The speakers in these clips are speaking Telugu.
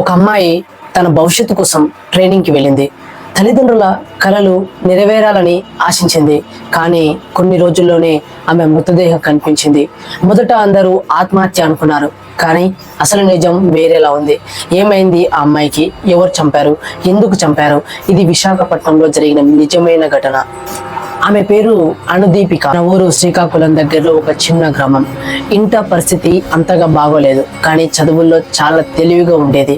ఒక అమ్మాయి తన భవిష్యత్తు కోసం ట్రైనింగ్కి వెళ్ళింది. తల్లిదండ్రుల కలలు నెరవేరాలని ఆశించింది. కానీ కొన్ని రోజుల్లోనే ఆమె మృతదేహం కనిపించింది. మొదట అందరూ ఆత్మహత్య అనుకున్నారు. కానీ అసలు నిజం వేరేలా ఉంది. ఏమైంది ఆ అమ్మాయికి? ఎవరు చంపారు? ఎందుకు చంపారు? ఇది విశాఖపట్నంలో జరిగిన నిజమైన ఘటన. ఆమె పేరు అనుదీపిక. నా ఊరు శ్రీకాకుళం దగ్గరలో ఒక చిన్న గ్రామం. ఇంట పరిస్థితి అంతగా బాగోలేదు కానీ చదువుల్లో చాలా తెలివిగా ఉండేది.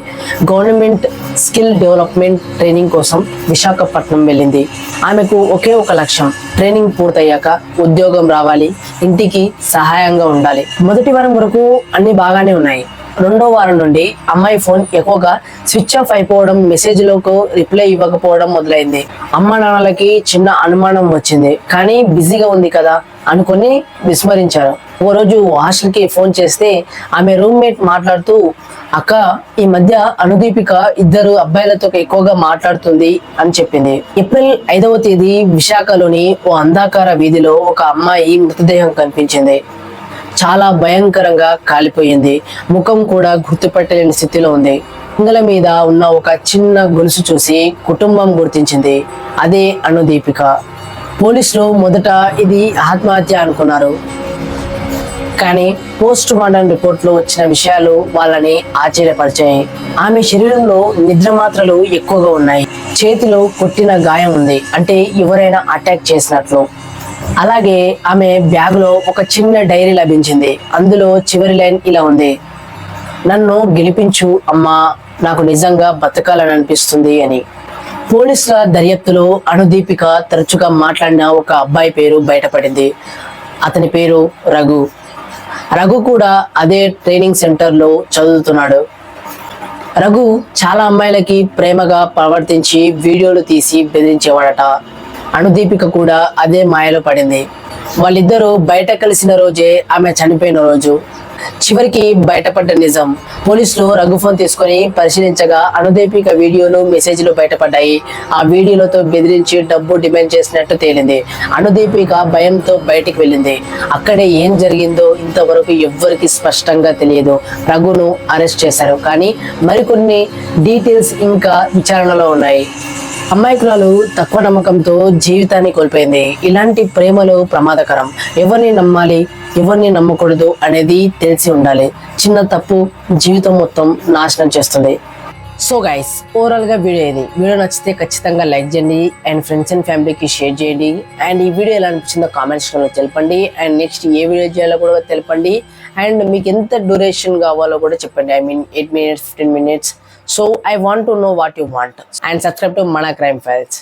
గవర్నమెంట్ స్కిల్ డెవలప్మెంట్ ట్రైనింగ్ కోసం విశాఖపట్నం వెళ్ళింది. ఆమెకు ఒకే ఒక లక్ష్యం ట్రైనింగ్ పూర్తయ్యాక ఉద్యోగం రావాలి ఇంటికి సహాయంగా ఉండాలి. మొదటి వారం వరకు అన్ని బాగానే ఉన్నాయి. రెండో వారం నుండి అమ్మాయి ఫోన్ ఎక్కువగా స్విచ్ ఆఫ్ అయిపోవడం మెసేజ్లకు రిప్లై ఇవ్వకపోవడం మొదలైంది. అమ్మ నాన్నలకి చిన్న అనుమానం వచ్చింది. కానీ బిజీగా ఉంది కదా అనుకొని విస్మరించారు. ఓ రోజు హాస్టల్కి ఫోన్ చేస్తే ఆమె రూమ్మేట్ మాట్లాడుతూ అక్క ఈ మధ్య అనుదీపిక ఇద్దరు అబ్బాయిలతో ఎక్కువగా మాట్లాడుతుంది అని చెప్పింది. ఏప్రిల్ ఐదవ తేదీ విశాఖలోని ఓ అంధాకార వీధిలో ఒక అమ్మాయి మృతదేహం కనిపించింది. చాలా భయంకరంగా కాలిపోయింది. ముఖం కూడా గుర్తుపట్టలేని స్థితిలో ఉంది. ఇంగల మీద ఉన్న ఒక చిన్న గొలుసు చూసి కుటుంబం గుర్తించింది. అదే అనుదీపిక పోలీసులు మొదట ఇది ఆత్మహత్య అనుకున్నారు. కానీ పోస్ట్ మార్టం రిపోర్ట్లో వచ్చిన విషయాలు వాళ్ళని ఆశ్చర్యపరిచాయి. ఆమె శరీరంలో నిద్ర మాత్రలు ఎక్కువగా ఉన్నాయి. చేతిలో కొట్టిన గాయం ఉంది. అంటే ఎవరైనా అటాక్ చేసినట్లు. అలాగే ఆమె బ్యాగ్లో ఒక చిన్న డైరీ లభించింది. అందులో చివరి లైన్ ఇలా ఉంది. నన్ను గెలిపించు అమ్మా నాకు నిజంగా బతకాలని అనిపిస్తుంది అని. పోలీసుల దర్యాప్తులో అణుదీపిక తరచుగా మాట్లాడిన ఒక అబ్బాయి పేరు బయటపడింది. అతని పేరు రఘు. రఘు కూడా అదే ట్రైనింగ్ సెంటర్లో చదువుతున్నాడు. రఘు చాలా అమ్మాయిలకి ప్రేమగా ప్రవర్తించి వీడియోలు తీసి బెదిరించేవాడట. అణుదీపిక కూడా అదే మాయలో పడింది. వాళ్ళిద్దరూ బయట కలిసిన రోజే ఆమె చనిపోయిన రోజు. చివరికి బయటపడ్డ నిజం. పోలీసులు రఘు ఫోన్ తీసుకొని పరిశీలించగా అనుదీపిక వీడియోలు మెసేజ్లు బయటపడ్డాయి. ఆ వీడియోలతో బెదిరించి డబ్బు డిమాండ్ చేసినట్టు తేలింది. అనుదీపిక భయంతో బయటికి వెళ్ళింది. అక్కడే ఏం జరిగిందో ఇంతవరకు ఎవ్వరికి స్పష్టంగా తెలియదు. రఘును అరెస్ట్ చేశారు. కానీ మరికొన్ని డీటెయిల్స్ ఇంకా విచారణలో ఉన్నాయి. అమ్మాయికురాలు తక్కువ నమ్మకంతో జీవితాన్ని కోల్పోయింది. ఇలాంటి ప్రేమలు ప్రమాదకరం. ఎవరిని నమ్మాలి ఎవరిని నమ్మకూడదు అనేది తెలిసి ఉండాలి. చిన్న తప్పు జీవితం మొత్తం నాశనం చేస్తుంది. సో గైస్ ఓవరాల్గా వీడియో ఇది. వీడియో నచ్చితే ఖచ్చితంగా లైక్ చేయండి అండ్ ఫ్రెండ్స్ అండ్ ఫ్యామిలీకి షేర్ చేయండి. అండ్ ఈ వీడియో ఎలా అనిపించిందో కామెంట్స్లో తెలపండి. అండ్ నెక్స్ట్ ఏ వీడియో చేయాలో కూడా తెలపండి. అండ్ మీకు ఎంత డ్యూరేషన్ కావాలో కూడా చెప్పండి. I mean eight minutes fifteen minutes so I want to know what you want and subscribe to మన క్రైమ్ ఫైల్స్